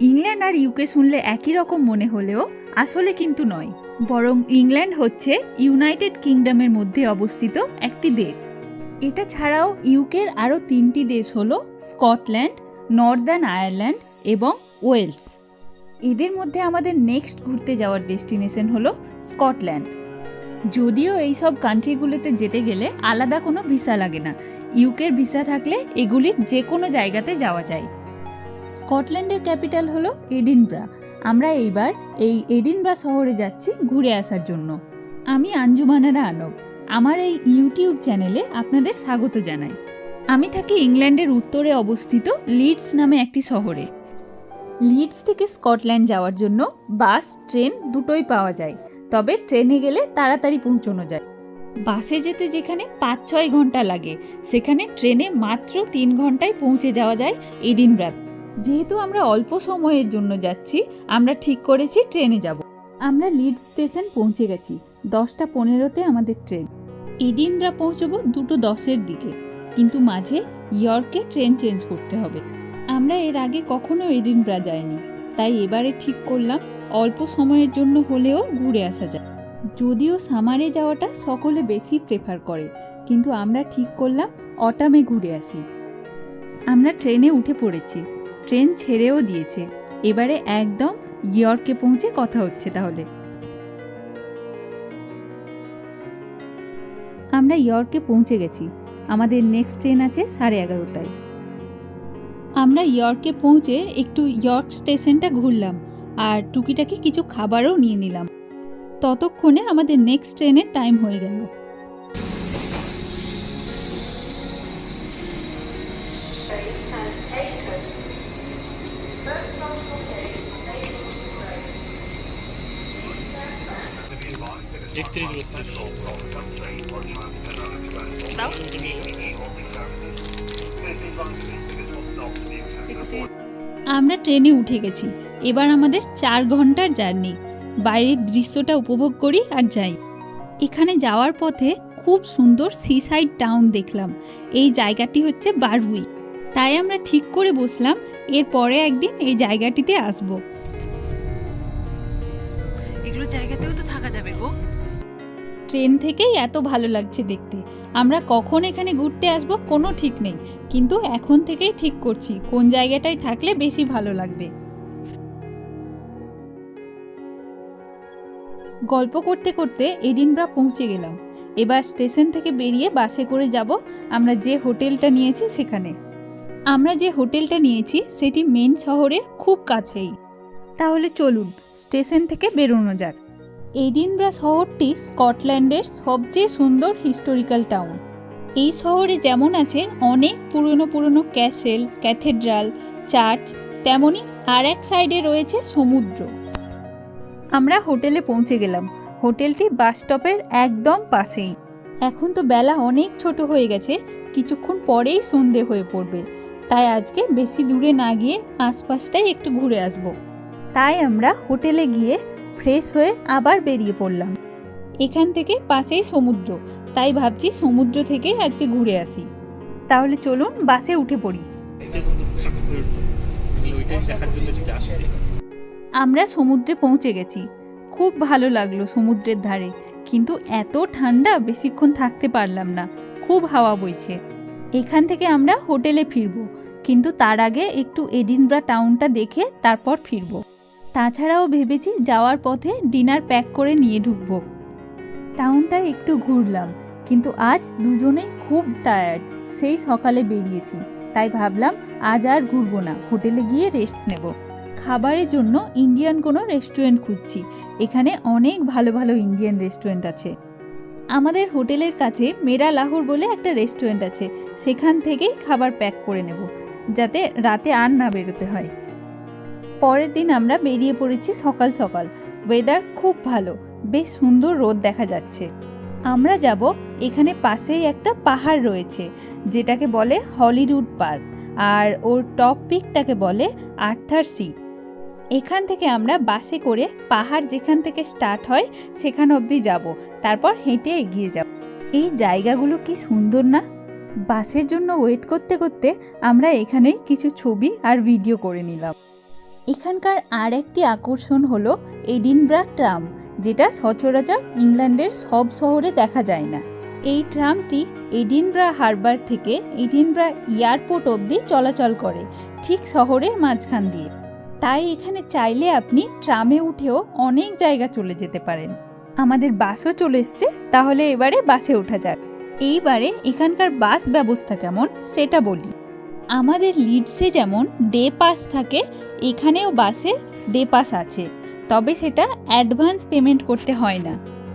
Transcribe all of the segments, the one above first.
England আর UK শুনলে একই রকম মনে হলেও আসলে কিন্তু নয়। বরং ইংল্যান্ড হচ্ছে ইউনাইটেড কিংডমের মধ্যে অবস্থিত একটি দেশ। এটা ছাড়াও ইউকের আরও তিনটি দেশ হলো স্কটল্যান্ড, নর্দার্ন আয়ারল্যান্ড এবং ওয়েলস। এদের মধ্যে আমাদের নেক্সট ঘুরতে যাওয়ার ডেস্টিনেশন হলো স্কটল্যান্ড। যদিও এই সব কান্ট্রিগুলোতে যেতে গেলে আলাদা কোনো ভিসা লাগে না। ইউকের ভিসা থাকলে এগুলির যে কোনো জায়গাতে যাওয়া যায়। স্কটল্যান্ডের ক্যাপিটাল হলো এডিনব্রা। আমরা এইবার এই এডিনব্রা শহরে যাচ্ছি ঘুরে আসার জন্য। আমি আঞ্জুমানারা আনব। আমার এই ইউটিউব চ্যানেলে আপনাদের স্বাগত জানাই। আমি থাকি ইংল্যান্ডের উত্তরে অবস্থিত লিডস নামে একটি শহরে। লিডস থেকে স্কটল্যান্ড যাওয়ার জন্য বাস, ট্রেন দুটোই পাওয়া যায়। তবে ট্রেনে গেলে তাড়াতাড়ি পৌঁছানো যায়। বাসে যেতে যেখানে পাঁচ ছয় ঘণ্টা লাগে, সেখানে ট্রেনে মাত্র তিন ঘন্টায় পৌঁছে যাওয়া যায় এডিনব্রা যেহেতু আমরা অল্প সময়ের জন্য যাচ্ছি, আমরা ঠিক করেছি ট্রেনে যাব। আমরা লিড স্টেশন পৌঁছে গেছি, দশটা পনেরোতে আমাদের ট্রেন। এডিনব্রা পৌঁছবো দুটো দশের দিকে, কিন্তু মাঝে ইয়র্কে ট্রেন চেঞ্জ করতে হবে। আমরা এর আগে কখনো এডিনব্রা যাইনি, তাই এবারে ঠিক করলাম অল্প সময়ের জন্য হলেও ঘুরে আসা যায়। যদিও সামারে যাওয়াটা সকলে বেশি প্রেফার করে, কিন্তু আমরা ঠিক করলাম অটামে ঘুরে আসি। আমরা ট্রেনে উঠে পড়েছি ট্রেন ছেড়েও দিয়েছে। এবারে একদম ইয়র্কে পৌঁছে কথা হচ্ছে তাহলে। আমরা ইয়র্কে পৌঁছে গেছি। আমাদের নেক্সট ট্রেন আছে সাড়ে এগারোটায়। আমরা ইয়র্কে পৌঁছে একটু ইয়র্ক স্টেশনটা ঘুরলাম আর টুকিটাকি কিছু খাবারও নিয়ে নিলাম। ততক্ষণে আমাদের নেক্সট ট্রেনের টাইম হয়ে গেল। আমরা ট্রেনে উঠে গেছি। এবার আমাদের চার ঘণ্টার জার্নি। বাইরের দৃশ্যটা উপভোগ করি আর যাই। এখানে যাওয়ার পথে খুব সুন্দর সি সাইড টাউন দেখলাম। এই জায়গাটি হচ্ছে বারউই তাই আমরা ঠিক করে বসলাম, এর পরে একদিন এই জায়গাটিতে আসব। এগুলো জায়গাতেও তো থাকা যাবে গো। ট্রেন থেকেই এত ভালো লাগছে দেখতে। আমরা কখন এখানে ঘুরতে আসব কোনো ঠিক নেই, কিন্তু এখন থেকেই ঠিক করছি, কোন জায়গাটায় থাকলে বেশি ভালো লাগবে। গল্প করতে করতে এডিনব্রা পৌঁছে গেলাম। এবার স্টেশন থেকে বেরিয়ে বাসে করে যাব, আমরা যে হোটেলটা নিয়েছি সেখানে। আমরা যে হোটেলটা নিয়েছি সেটি মেন শহরের খুব কাছেই। তাহলে চলুন, স্টেশন থেকে বেরোনো যাক। এডিনব্রা শহরটি স্কটল্যান্ডের সবচেয়ে সুন্দর হিস্টোরিক্যাল টাউন এই শহরে যেমন আছে অনেক পুরনো পুরনো ক্যাসেল, ক্যাথেড্রাল, চার্চ, তেমনি আর এক সাইডে রয়েছে সমুদ্র। আমরা হোটেলে পৌঁছে গেলাম। হোটেলটি বাস স্টপের একদম পাশেই। এখন তো বেলা অনেক ছোট হয়ে গেছে, কিছুক্ষণ পরেই সন্ধে হয়ে পড়বে। তাই আজকে বেশি দূরে না গিয়ে আশপাশটাই একটু ঘুরে আসব। তাই আমরা হোটেলে গিয়ে ফ্রেশ হয়ে আবার বেরিয়ে পড়লাম। এখান থেকে পাশেই সমুদ্র তাই ভাবছি সমুদ্র থেকেই আজকে ঘুরে আসি। তাহলে চলুন বাসে উঠে পড়ি। আমরা সমুদ্রে পৌঁছে গেছি। খুব ভালো লাগল সমুদ্রের ধারে। কিন্তু এত ঠান্ডা বেশিক্ষণ থাকতে পারলাম না। খুব হাওয়া বইছে। এখান থেকে আমরা হোটেলে ফিরবো। কিন্তু তার আগে একটু এডিনব্রা টাউনটা দেখে তারপর ফিরবো। তাছাড়াও ভেবেছি যাওয়ার পথে ডিনার প্যাক করে নিয়ে ঢুকবো। টাউনটা একটু ঘুরলাম, কিন্তু আজ দুজনেই খুব টায়ার্ড। সেই সকালে বেরিয়েছি, তাই ভাবলাম আজ আর ঘুরবো না, হোটেলে গিয়ে রেস্ট নেব। খাবারের জন্য ইন্ডিয়ান কোনো রেস্টুরেন্ট খুঁজছি, এখানে অনেক ভালো ভালো ইন্ডিয়ান রেস্টুরেন্ট আছে। আমাদের হোটেলের কাছে মেরা লাহোর বলে একটা রেস্টুরেন্ট আছে, সেখান থেকেই খাবার প্যাক করে নেব, যাতে রাতে আর না বেরোতে হয়। পরের দিন আমরা বেরিয়ে পড়েছি সকাল সকাল। ওয়েদার খুব ভালো, বেশ সুন্দর রোদ দেখা যাচ্ছে। আমরা যাব এখানে পাশেই একটা পাহাড় রয়েছে, যেটাকে বলে হলিউড পার্ক আর ওর টপ পিকটাকে বলে আর্থার সিট এখান থেকে আমরা বাসে করে পাহাড় যেখান থেকে স্টার্ট হয়, সেখান অবধি যাব, তারপর হেঁটে এগিয়ে যাব। এই জায়গাগুলো কি সুন্দর না? বাসের জন্য ওয়েট করতে করতে আমরা এখানেই কিছু ছবি আর ভিডিও করে নিলাম। এখানকার আর একটি আকর্ষণ হল এডিনব্রা ট্রাম, যেটা সচরাচর ইংল্যান্ডের সব শহরে দেখা যায় না। এই ট্রামটি এডিনব্রা হারবার থেকে এডিনব্রা এয়ারপোর্ট অবধি চলাচল করে, ঠিক শহরের মাঝখান দিয়ে। তাই এখানে চাইলে আপনি ট্রামে উঠেও অনেক জায়গা চলে যেতে পারেন। আমাদের বাসও চলে এসছে, তাহলে এবারে বাসে ওঠা যাক। এইবারে এখানকার বাস ব্যবস্থা কেমন, সেটা বলি। আমাদের লিডসে যেমন ডে পাস থাকে, এখানেও বাসে ডে পাস আছে। তবে সেটা অ্যাডভান্স পেমেন্ট করতে হয় না।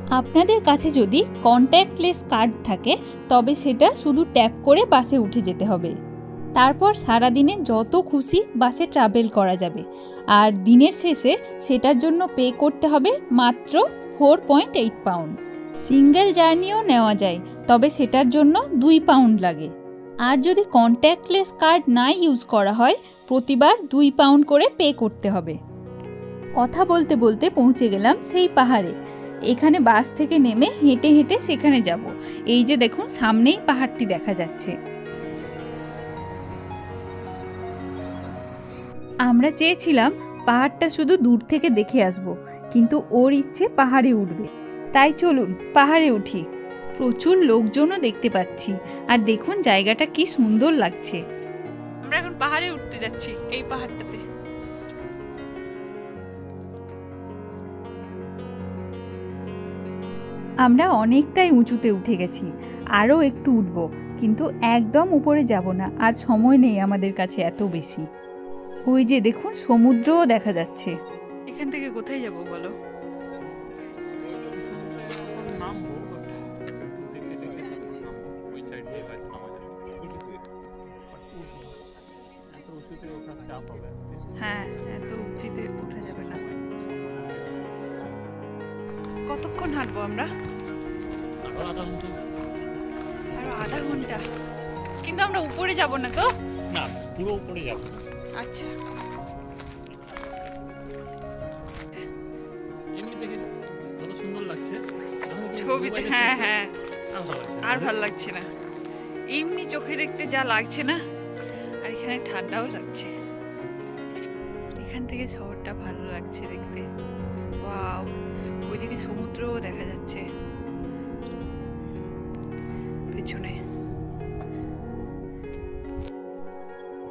আপনাদের কাছে যদি কন্ট্যাক্টলেস কার্ড থাকে, তবে সেটা শুধু ট্যাপ করে বাসে উঠে যেতে হবে। তারপর সারাদিনে যত খুশি বাসে ট্রাভেল করা যাবে। আর দিনের শেষে সেটার জন্য পে করতে হবে মাত্র four point eight pound single জার্নিও নেওয়া যায়, তবে সেটার জন্য দুই পাউন্ড লাগে। আর যদি কন্ট্যাক্টলেস কার্ড না ইউজ করা হয়, প্রতিবার দুই পাউন্ড করে পে করতে হবে। কথা বলতে বলতে পৌঁছে গেলাম সেই পাহাড়ে। এখানে বাস থেকে নেমে হেঁটে হেঁটে সেখানে যাব। এই যে দেখুন, সামনেই পাহাড়টি দেখা যাচ্ছে। আমরা চেয়েছিলাম পাহাড়টা শুধু দূর থেকে দেখে আসব, কিন্তু ওর ইচ্ছে পাহাড়ে উঠবে। তাই চলুন, পাহাড়ে উঠি। প্রচুর লোকজনও দেখতে পাচ্ছি। আর দেখুন জায়গাটা কি সুন্দর লাগছে। আমরা এখন পাহাড়ে উঠতে যাচ্ছি এই পাহাড়টাতে। আমরা অনেকটাই উঁচুতে উঠে গেছি আরও একটু উঠব কিন্তু একদম উপরে যাব না আজ সময় নেই আমাদের কাছে এত বেশি। ওই যে দেখুন সমুদ্রও দেখা যাচ্ছে। এখান থেকে কোথায় যাব বলো? হ্যাঁ এত উঁচিতে ওঠা যাবে না। কতক্ষণ হাঁটবো আমরা? আরও আধা ঘণ্টা। আরও আধা ঘণ্টা? কিন্তু আমরা উপরে যাব না তো? না পুরো উপরে যাব। আচ্ছা। এমনি সুন্দর লাগছে। সামনে ছবিতে হ্যাঁ হ্যাঁ। আর ভালো লাগছে না। ভালো লাগছে না। এমনি চোখে দেখতে যা লাগছে না আর এখানে ঠান্ডাও লাগছে। থেকে শহরটা ভালো লাগছে দেখতে। ওয়াও, ওইদিকে সমুদ্রও দেখা যাচ্ছে। পেছনে।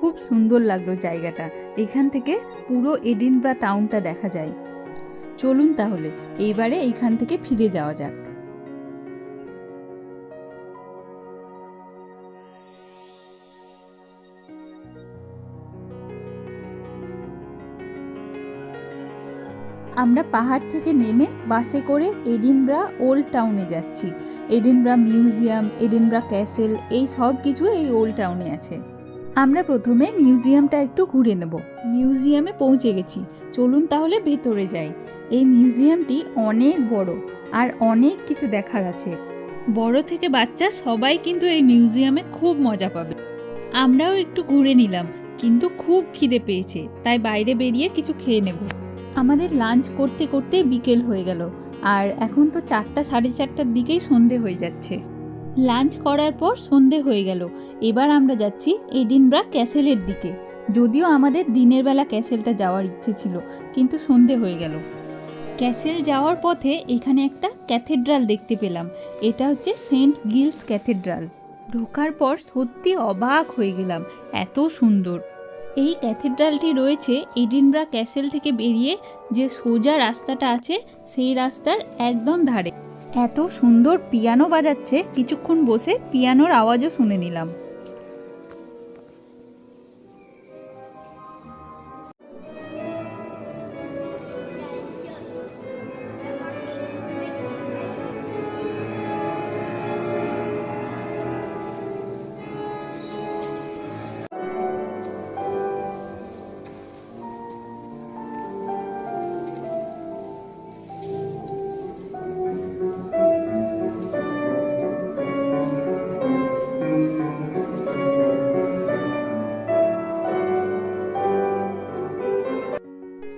খুব সুন্দর লাগল জায়গাটা। এখান থেকে পুরো এডিনব্রা টাউনটা দেখা যায়। চলুন তাহলে, এইবারে এইখান থেকে ফিরে যাওয়া যাক। আমরা পাহাড় থেকে নেমে বাসে করে এডিনব্রা ওল্ড টাউনে যাচ্ছি। এডিনব্রা মিউজিয়াম, এডিনব্রা ক্যাসেল, এই সব কিছু এই ওল্ড টাউনে আছে। আমরা প্রথমে মিউজিয়ামটা একটু ঘুরে নেব। মিউজিয়ামে পৌঁছে গেছি। চলুন তাহলে ভেতরে যাই। এই মিউজিয়ামটি অনেক বড় আর অনেক কিছু দেখার আছে। বড় থেকে বাচ্চা সবাই কিন্তু এই মিউজিয়ামে খুব মজা পাবে। আমরাও একটু ঘুরে নিলাম, কিন্তু খুব খিদে পেয়েছে, তাই বাইরে বেরিয়ে কিছু খেয়ে নেব। আমাদের লাঞ্চ করতে করতে বিকেল হয়ে গেল, আর এখন তো চারটা সাড়ে চারটার দিকেই সন্ধে হয়ে যাচ্ছে। লাঞ্চ করার পর সন্ধে হয়ে গেল, এবার আমরা যাচ্ছি এডিনব্রা ক্যাসেলের দিকে। যদিও আমাদের দিনের বেলা ক্যাসেলটা যাওয়ার ইচ্ছে ছিল, কিন্তু সন্ধে হয়ে গেল। ক্যাসেল যাওয়ার পথে এখানে একটা ক্যাথেড্রাল দেখতে পেলাম, এটা হচ্ছে সেন্ট গিলস ক্যাথেড্রাল। ঢোকার পর সত্যি অবাক হয়ে গেলাম, এত সুন্দর। এই ক্যাথিড্রালটি রয়েছে এডিনব্রা ক্যাসেল থেকে বেরিয়ে যে সোজা রাস্তাটা আছে, সেই রাস্তার একদম ধারে। এত সুন্দর পিয়ানো বাজাচ্ছে, কিছুক্ষণ বসে পিয়ানোর আওয়াজও শুনে নিলাম।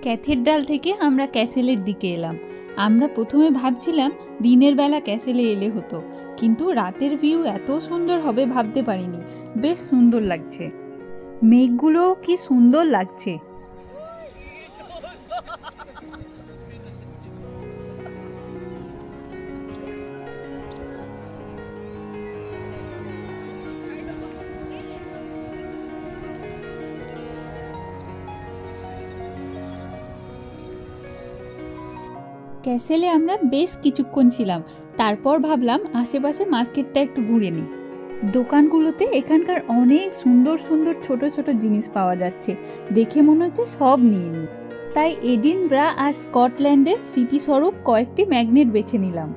ক্যাথেড্রাল থেকে আমরা ক্যাসেলের দিকে এলাম। আমরা প্রথমে ভাবছিলাম দিনের বেলা ক্যাসেলে এলে হতো, কিন্তু রাতের ভিউ এত সুন্দর হবে ভাবতে পারিনি। বেশ সুন্দর লাগছে। মেঘগুলোও কি সুন্দর লাগছে। ক্যাসেলে আমরা বেশ কিছুক্ষণ ছিলাম। তারপর ভাবলাম আশেপাশে মার্কেটটা একটু ঘুরে নিই। দোকানগুলোতে এখানকার অনেক সুন্দর সুন্দর ছোট ছোট জিনিস পাওয়া যাচ্ছে। দেখে মনে হচ্ছে সব নিয়ে নিই। তাই এডিনব্রা আর স্কটল্যান্ডের স্মৃতিস্বরূপ কয়েকটি ম্যাগনেট বেছে নিলাম।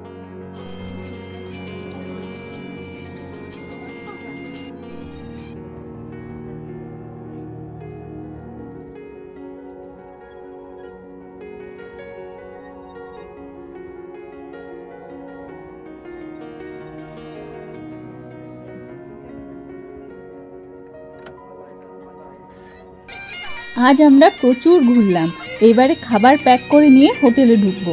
আজ আমরা প্রচুর ঘুরলাম। এবারে খাবার প্যাক করে নিয়ে হোটেলে ঢুকবো।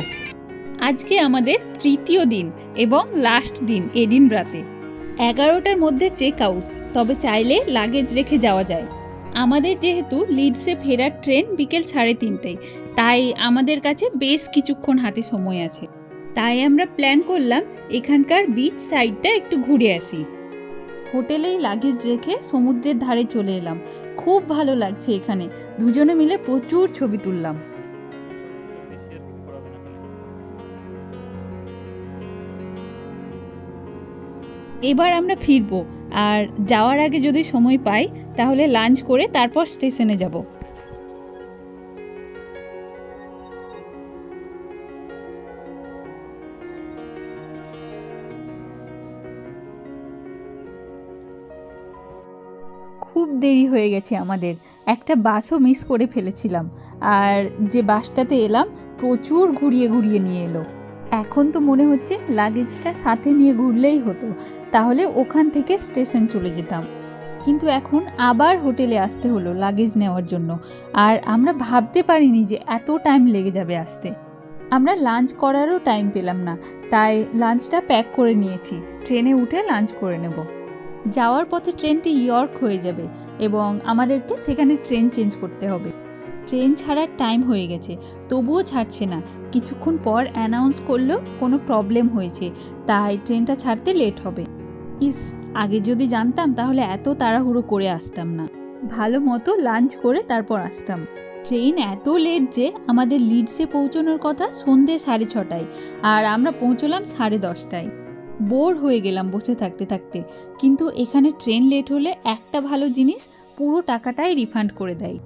আজকে আমাদের তৃতীয় দিন এবং লাস্ট দিন এদিন রাতে। এগারোটার মধ্যে চেক আউট তবে চাইলে লাগেজ রেখে যাওয়া যায়। আমাদের যেহেতু লিডসে ফেরার ট্রেন বিকেল সাড়ে তিনটেয় তাই আমাদের কাছে বেশ কিছুক্ষণ হাতে সময় আছে। তাই আমরা প্ল্যান করলাম এখানকার বিচ সাইডটা একটু ঘুরে আসি। হোটেলেই লাগেজ রেখে সমুদ্রের ধারে চলে এলাম। খুব ভালো লাগছে এখানে। দুজনে মিলে প্রচুর ছবি তুললাম। এবার আমরা ফিরবো। আর যাওয়ার আগে যদি সময় পাই, তাহলে লাঞ্চ করে তারপর স্টেশনে যাব। খুব দেরি হয়ে গেছে আমাদের। একটা বাসও মিস করে ফেলেছিলাম। আর যে বাসটাতে এলাম, প্রচুর ঘুরিয়ে ঘুরিয়ে নিয়ে এলো। এখন তো মনে হচ্ছে লাগেজটা সাথে নিয়ে ঘুরলেই হতো। তাহলে ওখান থেকে স্টেশন চলে যেতাম। কিন্তু এখন আবার হোটেলে আসতে হলো লাগেজ নেওয়ার জন্য। আর আমরা ভাবতে পারিনি যে এত টাইম লেগে যাবে আসতে। আমরা লাঞ্চ করারও টাইম পেলাম না। তাই লাঞ্চটা প্যাক করে নিয়েছি। ট্রেনে উঠে লাঞ্চ করে নেব। যাওয়ার পথে ট্রেনটি ইয়র্ক হয়ে যাবে এবং আমাদেরকে সেখানে ট্রেন চেঞ্জ করতে হবে। ট্রেন ছাড়ার টাইম হয়ে গেছে, তবুও ছাড়ছে না। কিছুক্ষণ পর অ্যানাউন্স করল কোনো প্রবলেম হয়েছে, তাই ট্রেনটা ছাড়তে লেট হবে। ইস, আগে যদি জানতাম তাহলে এত তাড়াহুড়ো করে আসতাম না। ভালো মতো লাঞ্চ করে তারপর আসতাম। ট্রেন এত লেট যে আমাদের লিডসে পৌঁছানোর কথা সন্ধে সাড়ে ছটায়, আর আমরা পৌঁছলাম সাড়ে দশটায়। বোর হয়ে গেলাম বসে থাকতে থাকতে। কিন্তু এখানে ট্রেন লেট হলে একটা ভালো জিনিস, পুরো টাকাটাই রিফান্ড করে দেয়।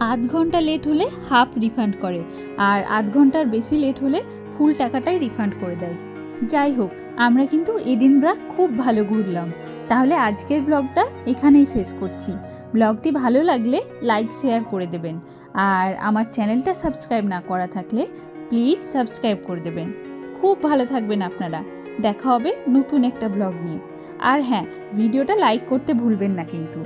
আধ ঘণ্টা লেট হলে হাফ রিফান্ড করে, আর আধ ঘণ্টার বেশি লেট হলে ফুল টাকাটাই রিফান্ড করে দেয়। যাই হোক, আমরা কিন্তু এডিনব্রা খুব ভালো ঘুরলাম। তাহলে আজকের ব্লগটা এখানেই শেষ করছি। ব্লগটি ভালো লাগলে লাইক শেয়ার করে দেবেন। আর আমার চ্যানেলটা সাবস্ক্রাইব না করা থাকলে প্লিজ সাবস্ক্রাইব করে দেবেন। খুব ভালো থাকবেন আপনারা। দেখা হবে নতুন একটা ব্লগ নিয়ে। আর হ্যাঁ ভিডিওটা লাইক করতে ভুলবেন না কিন্তু।